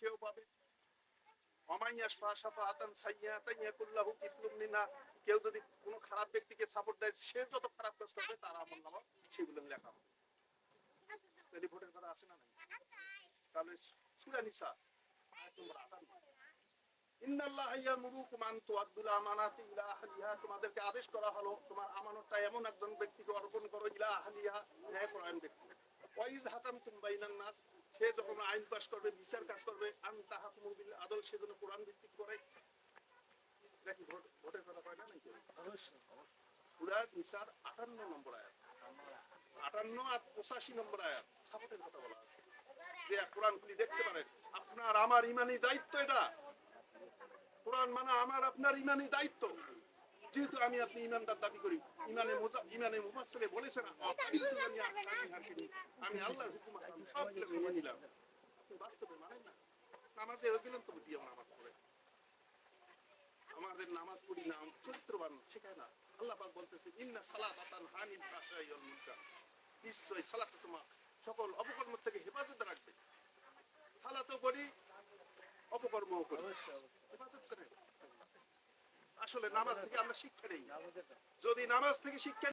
সেও পাবে। সাইয়াতান ইয়াকুল্লাহু কিফলুম মিনা কেউ যদি কোনো খারাপ ব্যক্তিকে সাপোর্ট দেয়, সে যত খারাপ কাজ করবে, তার আমল নামা সেগুলো লেখা হবে। কথা আছে না নাই? তাহলে সূরা নিসা, আয়াত নম্বর 58 ইন্নাল্লাহা ইয়ামুরুকুম আন তুআদ্দুল আমানাতি ইলা আহলিহা তোমাদেরকে আদেশ করা হলো, তোমার আমানতটা এমন একজন ব্যক্তিকে অর্পণ করো ইলা আহলিহা ন্যায়পরায়ণ ব্যক্তি। ওয়াইজ বাইনান নাস সে যখন আইন পাস করবে বিচার কাজ করবে আন তাহাকুমু বিল আদল সেজন্য কোরআন ভিত্তিক করে। এটা কি ভোটের কথা কয় না নাকি? সূরা নিসার 58 নম্বর আয়াত। 58 আর 85 নম্বর আয়াত সাপোর্টের কথা বলা আছে। যে কোরআন খুলি দেখতে পারেন আপনার আমার ইমানি দায়িত্ব এটা। কোরআন মানে আমার আপনার ইমানি দায়িত্ব। যেহেতু আমি আপনি ইমানদার দাবি করি ইমানে মোজা ইমানে মুফাসসিরে বলেছেন দুনিয়া আমি আমি আল্লাহর হুকুম আমি সব মেনে নিলাম। বাস্তবে মানেন না। নামাজে হয়ে গেলেন তবে দিয়ে নামাজ পড়ে। আমাদের নামাজ পড়ি না চরিত্রবান শেখায় না। আল্লাহ পাক বলতেছে ইন্না সালাতান হানিল ওয়াল মুনকার। নিশ্চয়ই সালাত তোমার সকল অপকর্ম থেকে হেফাজত রাখবে। সালাতও করি অপকর্মও করি। হেফাজত আসলে নামাজ থেকে আমরা শিক্ষা নেই। যদি নামাজ থেকে শিক্ষা